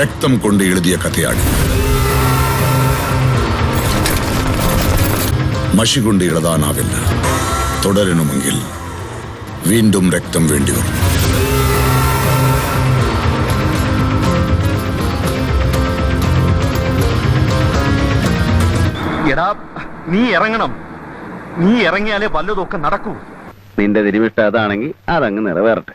രക്തം കൊണ്ട് എഴുതിയ കഥയാണ്. മഷി കൊണ്ട് എഴുതാനാവില്ല. തുടരണമെങ്കിൽ വീണ്ടും രക്തം വേണ്ടിവരും എടാ നീ ഇറങ്ങണം. നീ ഇറങ്ങിയാലേ വല്ലതൊക്കെ നടക്കൂ. നിന്റെ തിരിവിഷ്ട അതാണെങ്കിൽ അതങ്ങ് നിറവേറട്ടെ.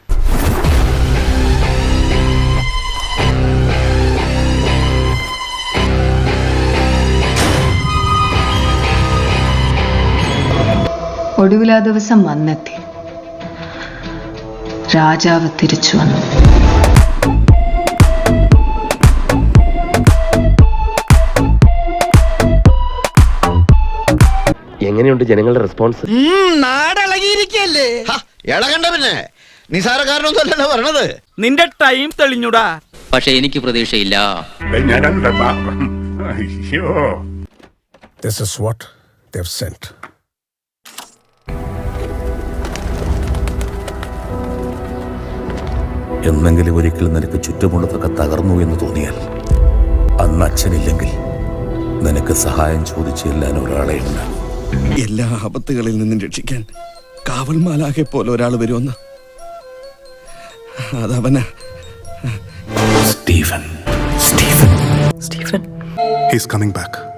ഒടുവിൽ ആ ദിവസം വന്നെത്തി. രാജാവ് തിരിച്ചു വന്നു. എങ്ങനെയുണ്ട് ജനങ്ങളുടെ റെസ്പോൺസ് നാടിളകിയിരിക്കല്ലേ? ഇളകണ്ട പിന്നെ. നിസാരക്കാരനൊന്നുമല്ലല്ലോ പറഞ്ഞത് നിന്റെ ടൈം തെളിഞ്ഞൂടാ. പക്ഷെ എനിക്ക് പ്രതീക്ഷയില്ല. This is what they've sent. എന്നെങ്കിലും ഒരിക്കൽ നിനക്ക് ചുറ്റുമുള്ളതൊക്കെ തകർന്നു എന്ന് തോന്നിയാൽ അന്ന് അച്ഛനില്ലെങ്കിൽ നിനക്ക് സഹായം ചോദിച്ചു ചെല്ലാൻ ഒരാളെ ഉണ്ട്. എല്ലാ ആപത്തുകളിൽ നിന്നും രക്ഷിക്കാൻ കാവൽമാലാകെ പോലെ ഒരാൾ വരുമെന്ന്. അതവന. Stephen. Stephen. Stephen. He's coming back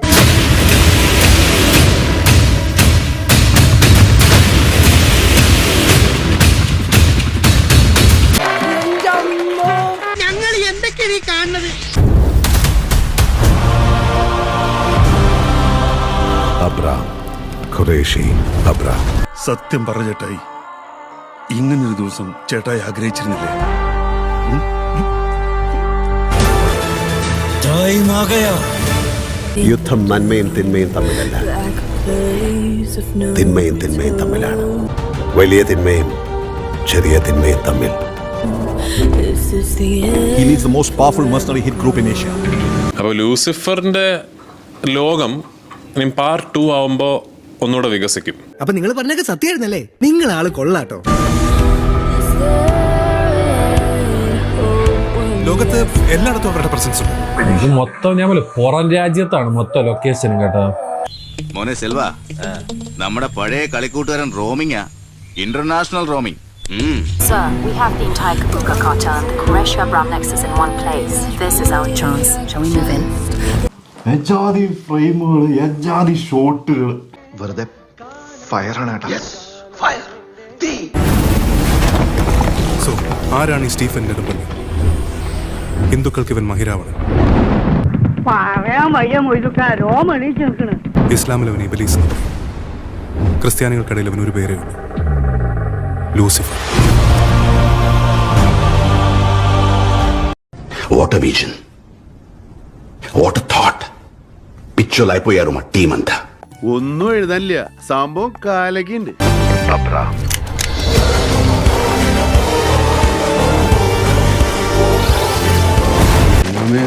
Qureshi Abram. സത്യം പറഞ്ഞ ചേട്ടായി. ഇങ്ങനൊരു ദിവസം ചേട്ടായി ആഗ്രഹിച്ചിരുന്നില്ലേ? യുദ്ധം നന്മയും തിന്മയും തമ്മിലല്ല. തിന്മയും തിന്മയും തമ്മിലാണ്. വലിയ തിന്മയും ചെറിയ തിന്മയും തമ്മിൽ. He leads the most powerful mercenary hit group in Asia. അപ്പോൾ ലൂസിഫറിന്റെ ലോകം പാർട്ട് ടു ആവുമ്പോൾ ഒന്നുകൂടെ വികസിക്കും. അപ്പൊ നിങ്ങൾ പറഞ്ഞൊക്കെ സത്യമായിരുന്നല്ലേ? നിങ്ങൾ ആൾ കൊള്ളാട്ടോ. ലോകത്ത് എല്ലായിടത്തും അവരുടെ പ്രസൻസ് ഉണ്ട്. ഇത് മൊത്തം ഞാൻ പോലെ പുറം രാജ്യത്താണ് മൊത്തം ലൊക്കേഷനും കേട്ടോ. മോനെ സെൽവ നമ്മുടെ പഴയ കളിക്കൂട്ടുകാരൻ റോമിങ്ങാ. International roaming Sir, we have the entire Kabuka cartel and the Qureshi Abram nexus in one place. This is our chance. Shall we move in? ഫ്രെയിമുകൾ ഷോട്ടുകൾ വെറുതെ ഫയറാണ് കേട്ടോ സോ ആരാണ് ഈ സ്റ്റീഫൻ നെടുമ്പള്ളി ഹിന്ദുക്കൾക്ക് ഇവൻ മഹിരാവണൻ പറയാൻ വയ്യ മൊയ്തുക്കാ രോമ എണീച്ച് നിൽക്കണ് ഇസ്ലാമിൽ അവൻ ഇബലീസ് ക്രിസ്ത്യാനികൾക്കിടയിൽ അവൻ ഒരു പേരേ ഉള്ളൂ Lucifer what vision what thought పిచ్చోలు అయిపోయారు మా టీం అంతా ഒന്നും എഴുതാനില്ല. സംഭവം കാലക്കുണ്ട്.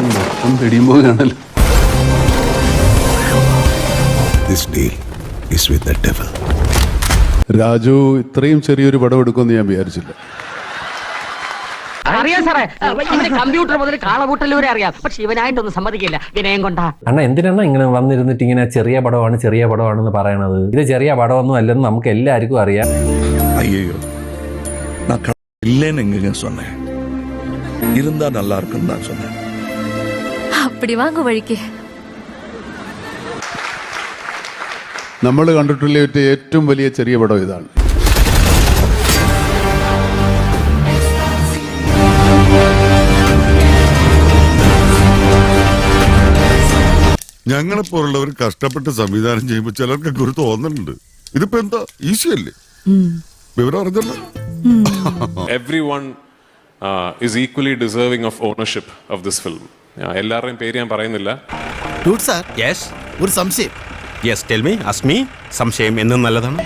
മൊത്തം പിടിയുമ്പോ കാണല്ലോ this deal is with the devil Raju ഇത്രയും ചെറിയൊരു പടം എടുക്കുമെന്ന് ഞാൻ വിചാരിച്ചില്ല. അറിയാം സാറേ ഇവന് കമ്പ്യൂട്ടർ മുതൽ കാളകൂട്ടൽ വരെ അറിയാം പക്ഷെ ഇവനായിട്ടൊന്നും സമ്മതിക്കില്ല വിനയം കൊണ്ടാ അണ്ണ എന്തിനാണ് ഇങ്ങനെ വന്നിരുന്നിട്ട് ഇങ്ങനെ ചെറിയ പടമാണ് ചെറിയ പടമാണെന്ന് പറയണത് ഇത് ചെറിയ പടമൊന്നും അല്ലെന്ന് നമുക്ക് എല്ലാവർക്കും അറിയാം ஐயோ நான் கடவுள் இல்லைன்னு எங்கங்க சொன்னேன் இருந்தா நல்லா இருக்குன்னு தான் சொன்னேன் அப்படி வாங்க வழிக்கு നമ്മൾ കണ്ടിട്ടുള്ള ഏറ്റവും വലിയ ചെറിയ പടം ഇതാണ് ഞങ്ങളെപ്പോലുള്ളവർ കഷ്ടപ്പെട്ട് സംവിധാനം ചെയ്യുമ്പോൾ ചിലർക്കൊക്കെ ഒരു തോന്നലുണ്ട്. ഇതിപ്പോ എന്താ? ഈസി അല്ലേ വിവരം അറിഞ്ഞല്ലോ. Everyone is equally deserving of ownership of this film എല്ലാവരുടെയും പേര് ഞാൻ പറയുന്നില്ല. സാർ. യെസ് ഒരു സംശയം. യെസ് ടെൽ മീ അസ്മി സംശയം എന്നും നല്ലതാണ്.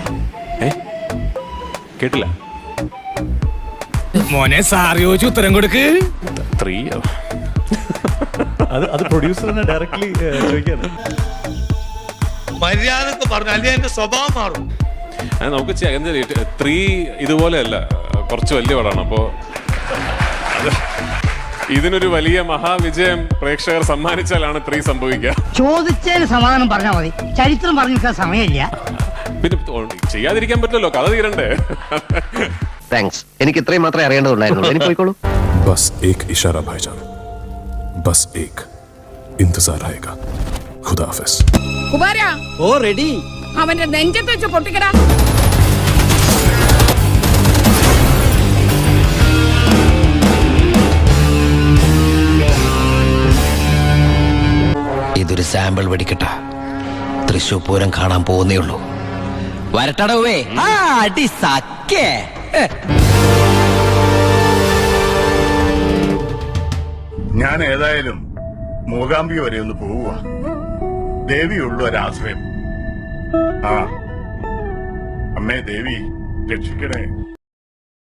കേട്ടില്ല. മോനെ സാർ ചോദിച്ചു ഉത്തരം കൊടുക്ക്. ത്രീ അത് അത് പ്രൊഡ്യൂസറിനെ ഡയറക്ട്ലി ചോദിക്കാണ് മര്യാദയ്ക്ക് പറഞ്ഞു അല്ലെങ്കിൽ എന്റെ സ്വഭാവം മാറും. നമുക്ക് ത്രീ ഇതുപോലെയല്ല കുറച്ച് വലിയ പടമാണ്. അപ്പോൾ ഇതിനൊരു വലിയ മഹാവിജയം പ്രേക്ഷകർ സമ്മാനിച്ചാലാണ് ത്രീ സംഭവിക്കുക. ചോദിച്ചതിന് സമാധാനം പറഞ്ഞാൽ മതി. ചരിത്രം പറഞ്ഞു നിൽക്കാൻ സമയമില്ല. പിന്നെ ചെയ്യാതിരിക്കാൻ പറ്റില്ലല്ലോ. കഥ തീരണ്ടേ. താങ്ക്സ് എനിക്ക് ഇത്രയും മാത്രമേ അറിയേണ്ടതുണ്ടായിരുന്നു എനിക്ക് പോയിക്കോളൂ. ബസ് ഏക് ഇഷാര ഭായിജാൻ. ബസ് ഏക് ഇന്തസാർ ആയേഗാ ഖുദാ ഹാഫിസ് ഓ റെഡി അവന്റെ നെഞ്ചത്ത് വെച്ച് പൊട്ടിക്കടാ. ഇതൊരു സാമ്പിൾ വെടിക്കട്ട. തൃശൂർ പൂരം കാണാൻ പോകുന്നേ ഉള്ളൂ. വരട്ടടവേ. ആ അടി സക്കേ ഞാൻ ഏതായാലും മൂകാംബി വരെ ഒന്ന് പോവുക. ദേവിയുള്ള ഒരാശ്രയം. ആ അമ്മേ ദേവി രക്ഷിക്കണേ.